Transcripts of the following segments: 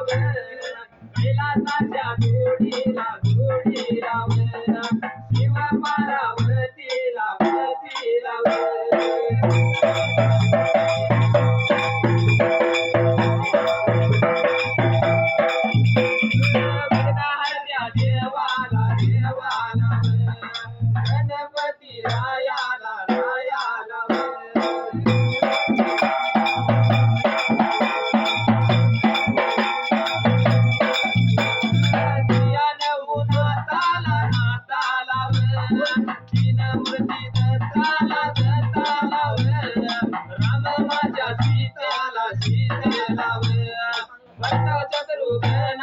वेळा वेळा विलासाच्या गोडीला गोडीला రూపేణ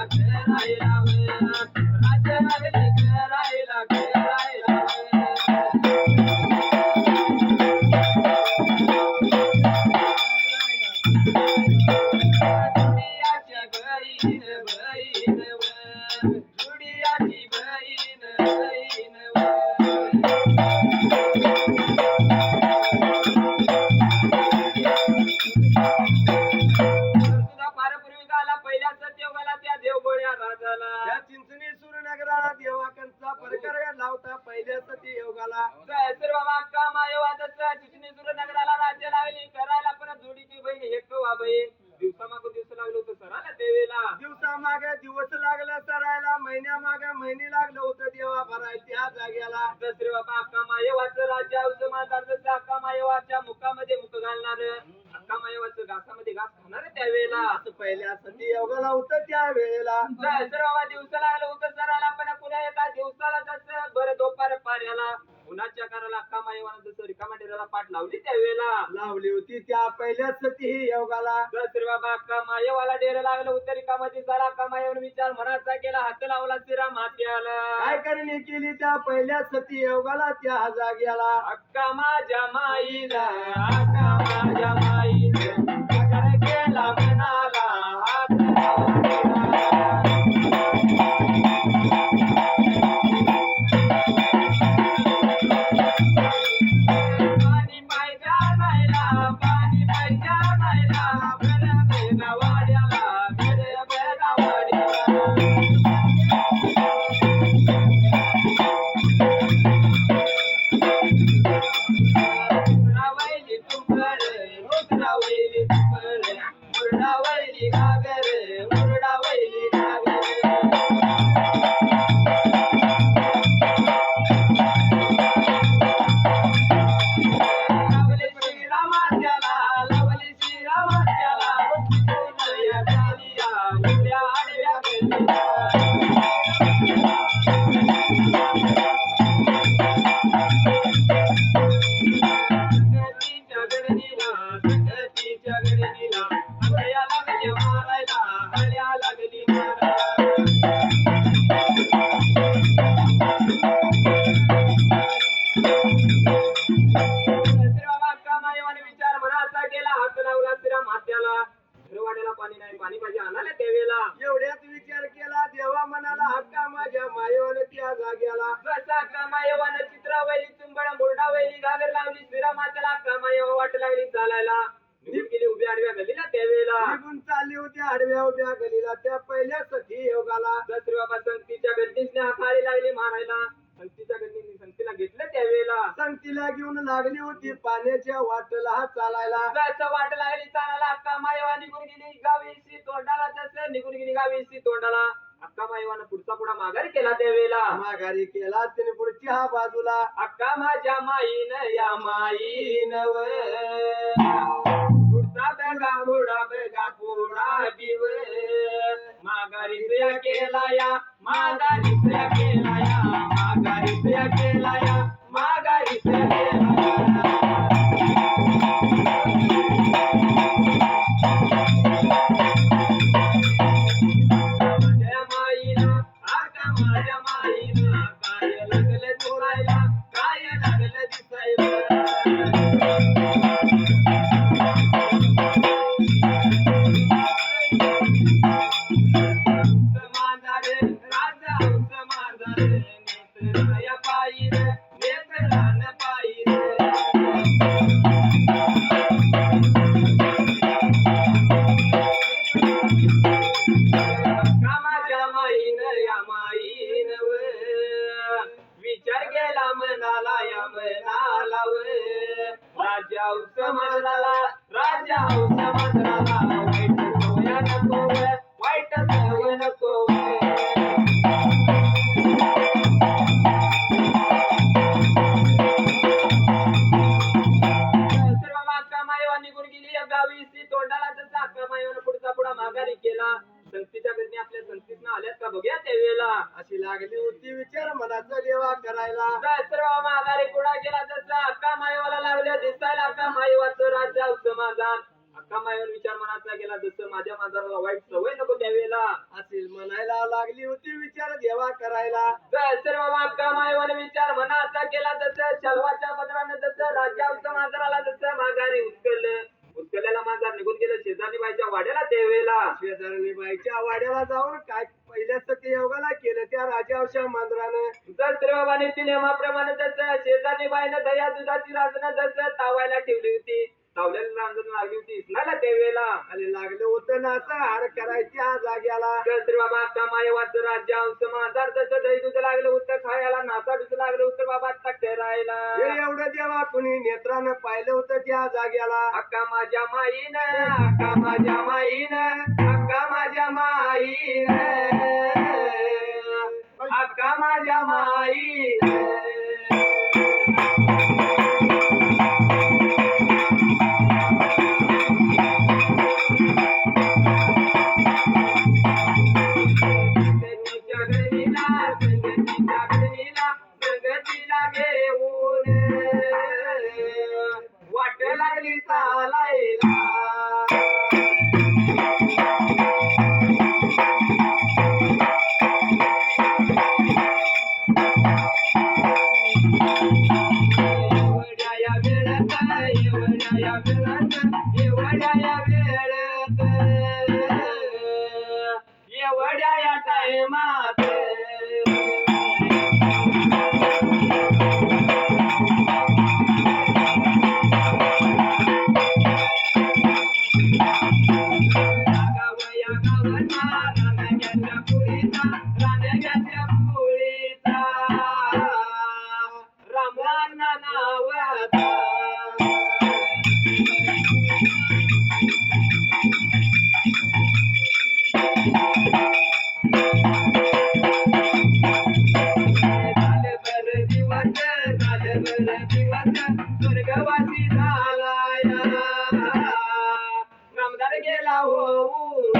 Hare Hare दिवसा मागे दिवस लागलो होतो सर आला देवेला दिवसा मागे दिवस पहिल्या सती योगाला त्या जाग्याला. अक्का माझ्या माईला वाट लागली चालायला. गेली उभी आडव्या गलीला त्यावेळेला. निघून चालली होती आडव्या उभ्या गलीला त्या पहिल्या सती योगाला. दसरे बाबा संतीच्या हाताळी लागली मारायला. संतीच्या गड्डीने संतीला घेतलं त्यावेळेला. संतीला घेऊन लागली होती पाण्याच्या वाटला हा चालायला वाट लागली चालायला. अक्का मायवा निघून गेली गावी तोंडाला तसं निघून गेली गावी तोंडाला. अक्का पुढचा पुढा माघार केला त्यावेळेला. माघारी केला तिने पुढची हा बाजूला. अक्का माझ्या माईन या माईन व. पुढचा बेगा पुढा बेगा पुढा बिव. माघारी तुया केला या माघारी तुया केला या माघारी तुया केला राजा समाजाला राजा होती विचार देवा करायला. सर्व अक्का मायवाने विचार मनाचा केला जसं शलवाच्या पत्रानं जसं राज्या समाजाला जसं माघारी उचललं उचललेला मांजार निघून गेलं शेजारी बाईच्या वाड्याला त्यावेळेला शेजारणी बाईच्या वाड्याला जाऊन काय पहिल्या सती योगाला केलं त्या राजावशा मांजरानं. दसरे बाबाने ती नियमाप्रमाणे जसं शेजारी बाईनं दया दुधाची राजनं जसं तावायला ठेवली होती तावल्याला रांजण लागली होती. इसनाला त्यावेळेला आणि लागलं होतं ना असं हाड करायच्या जाग्याला दसरे बाबा अक्का मायवाचं राज्य मांजार जसं दही दूध लागलं होतं खायला नासा दूध लागलं होतं बाबा तक्के राहायला हे एवढं देवा कुणी नेत्रानं पाहिलं होतं त्या जाग्याला अक्का माझ्या माईन अक्का माझ्या माईन अक्का माझ्या माईन. अक्का माझ्या माईन. गेला होऊन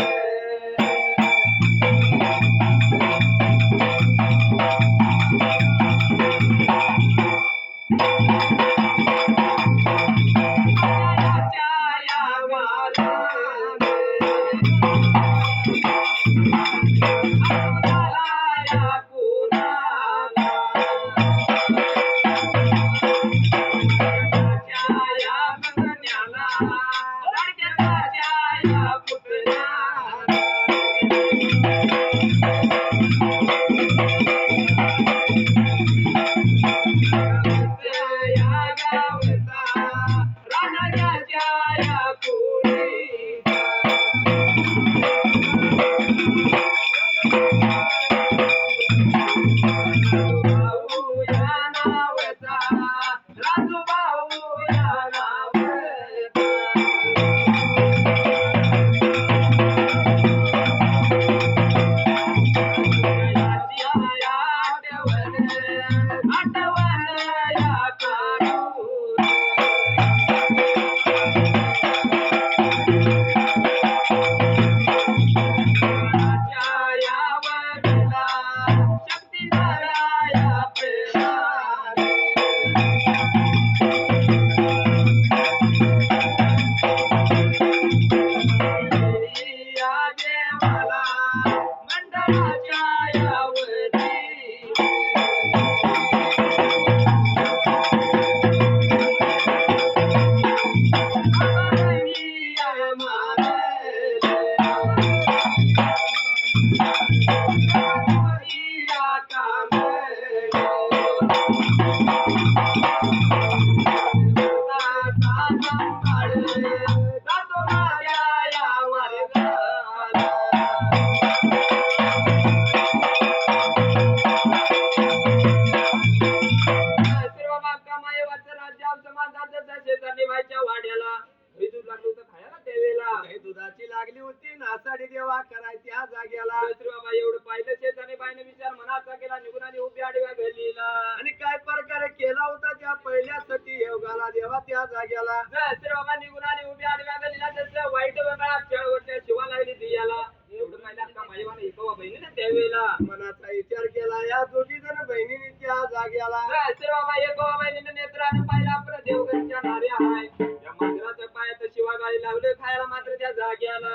देवाचं राज्य समाजाचं शेजारी व्हायच्या वाड्याला. हे दूध लागलं होतं खायला त्यावेळेला. हे दुधाची लागली होती नासाडी देवा करायची ह्या जाग्याला. बाबा एवढं पाहिलं शेजारी बाईने विचार मनाचा केला निघून आली उभी आडव्या गलीला आणि काय प्रकारे केला होता त्या पहिल्या सती योगाला देवा त्या जाग्याला? बाबा निघून आली उभी आडव्या त्याचं वाईट वेगळा खेळवटच्या शिवा लागली दियाला. एवढं पाहिलं का माझ्या एका बहिणीने त्यावेळेला. मनाचा विचार केला या दोघी जण बहिणीने त्या जाग्याला दुसरी बाबा एक बहिणीने नेत्राने पाहिला आपलं देवघरच्या नाऱ्या हाय. या मंदिराच्या पायात लावले खायला मात्र त्या जाग्याला.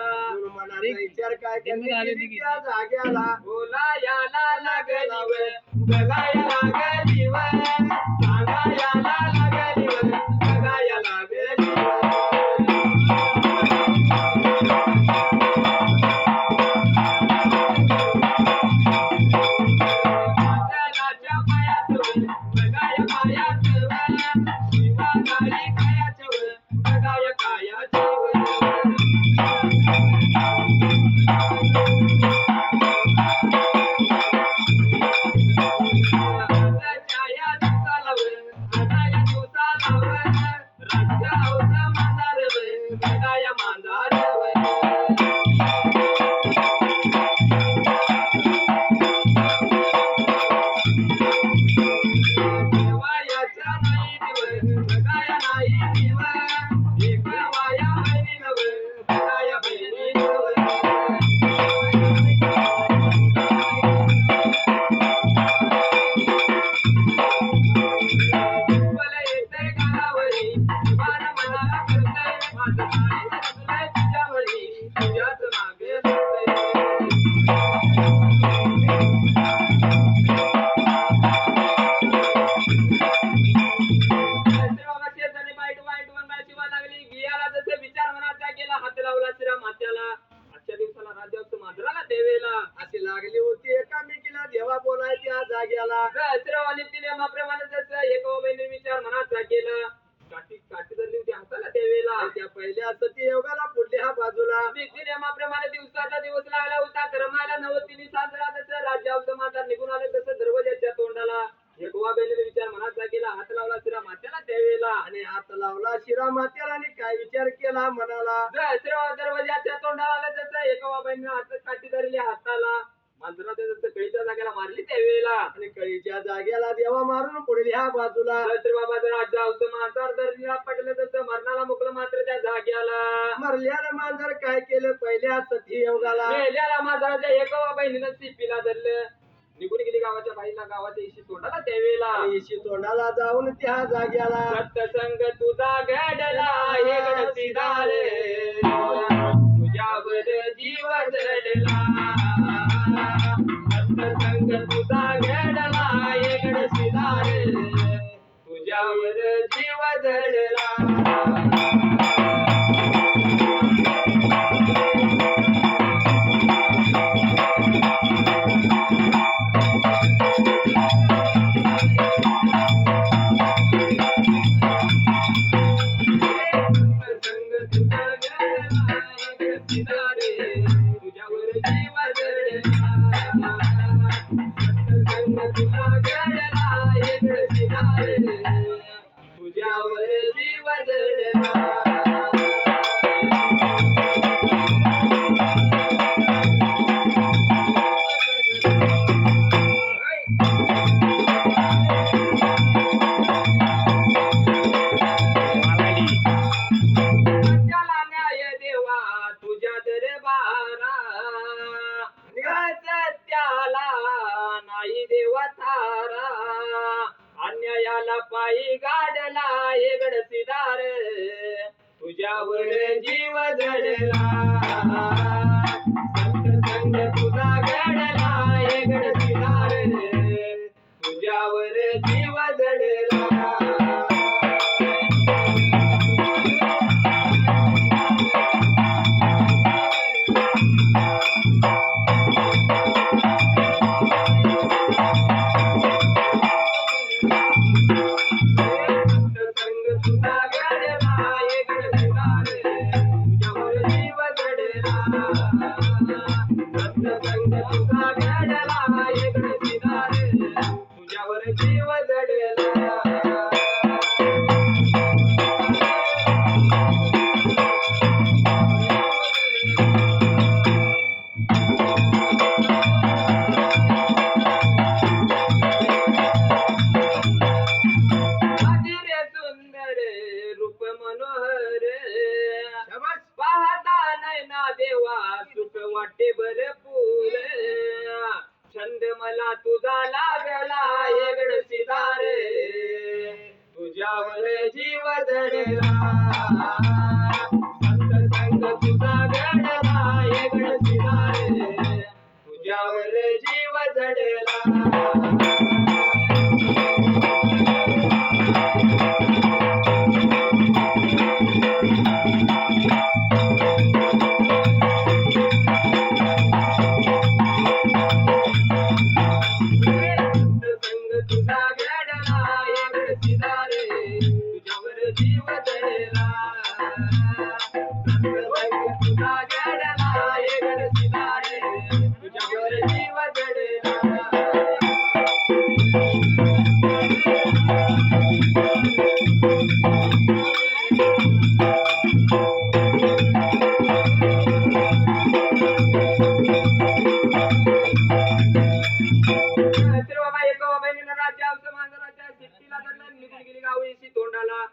मनाचा विचार काय त्यांनी केली त्या जाग्याला. बोला याला लागलीवर बघाया लागलीवर सांगा देवा बोलायची या जाग्याला. श्रीरामाने तिने माप्रमाणे जसं एक बहिणी विचार मनाचा केला. काठी काठी धरली होती हाताला देवेला आणि त्या पहिल्या सती योगाला पुढल्या बाजूला. नियमाप्रमाणे दिवसाचा दिवस लागला होता. क्रमाला नवतीने साजरा तसं राज्यावचं माता निघून आले तसं दरवाजाच्या तोंडाला. एकवा बेलेने विचार मनाचा केला. हात लावला श्रीराम मात्याला त्यावेळेला. आणि हात लावला शिरा मात्याला आणि काय विचार केला मनाला. दरवाजाच्या तोंडाला आलं तसं एकवा बहिणीने हात काठी धरली हाताला. मांजरा त्याचं कळीच्या जागेला मारली त्यावेळेला. आणि कळीच्या जाग्याला देवा मारून पुढल्या बाजूला. छत्री बाबाचं राज्य होतं मांजर धरणीला पडलं तसं मरणाला मुकलं मात्र त्या जाग्याला. मरल्यानं मांजर काय केलं? पहिल्या सती योगाला. मेल्याला मांजराच्या एकवा बहिणीनं सिपीला धरलं. निघून गेली गावाच्या बाईला गावाच्या इशी तोंडाला त्यावेळेला. इशी तोंडाला जाऊन त्या जाग्याला. सत्संग तुझा घडला हे गडसीदार तुझ्यावर जीव जडला सत्संग तुझा घडला हे गडसीदार तुझ्यावर जीव जडला जडला येशी तोंडाला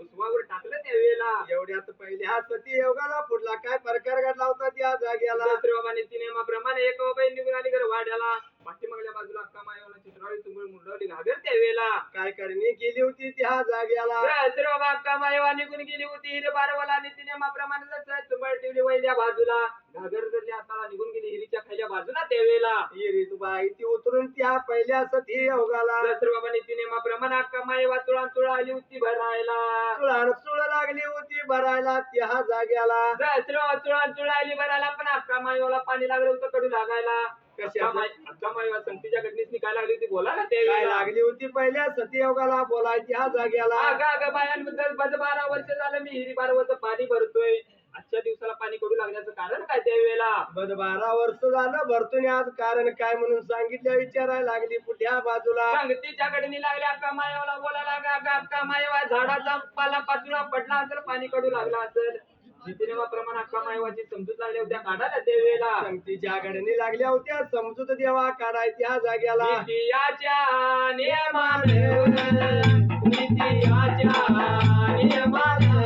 उस्वावर टाकलं त्यावेळेला एवढ्यात पहिले हा सती योगाला पुढला काय प्रकार घडला होता त्या जाग्याला? बाबा नीती नियमाप्रमाणे एका बाबाई निघून आली घर वाड्याला पाठीमागल्या बाजूला अक्का मायाला चित्रावळी तुंबळ मुंडवली घागर त्यावेळेला काय करणी? केली होती त्या जाग्याला. तर बाबा अक्का मायवा निघून गेली होती. हिरे बारवाला नीती नियमाप्रमाणे तुंबळ ठेवली वैल्या बाजूला. घागर धरली हाताला निघून गेली हिरीच्या खायच्या बाजूला त्यावेळेला ही ऋतुबाई ती उतरून त्या पहिल्या सती योगाला. तर बाबा नीती नियमाप्रमाणे अक्का मायवा तुळा तुळा आली होती भरायला. चुळान चुळ लागली होती भरायला त्या जाग्याला. चुळा चुळा चुळायली भरायला पण अक्का मायवाला पाणी लागलं होतं कडू लागायला. संतीच्या घटनेस काय लागली होती? बोला ना काय लागली होती पहिल्या सती योगाला बोलायची ह्या जाग्याला अगं अगं बायांबद्दल बज बारा वर्ष झालं मी हिरी बारवचं पाणी भरतोय. आजच्या दिवसाला पाणी कडू लागण्याचं कारण काय त्यावेळेला? बद बारा वर्ष झालं भरतून आज कारण काय म्हणून सांगितल्या विचारायला लागली पुढ्या बाजूला. संगतीच्या कडनी लागल्या अक्का मायवाला बोलायला अक्का मायवा झाडाचा पाला पाचुळा पडला असेल पाणी कडू लागला असेल. प्रमाणे अक्का मायवाची समजूत लागल्या होत्या. काढायला त्यावेळेला संगतीच्या घडणी लागल्या होत्या. समजूत देवा काढायच्या जाग्याला. नित्याच्या नियमानं नित्याच्या नियमानं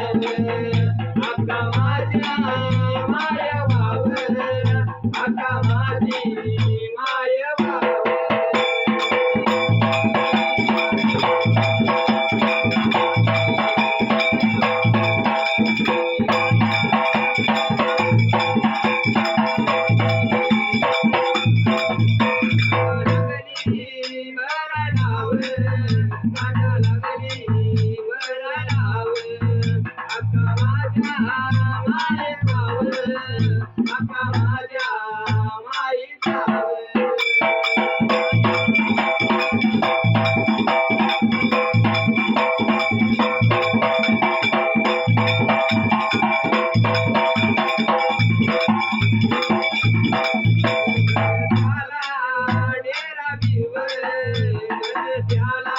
अक्का माझ्या माय वावर अक्का माझी माय. त्याला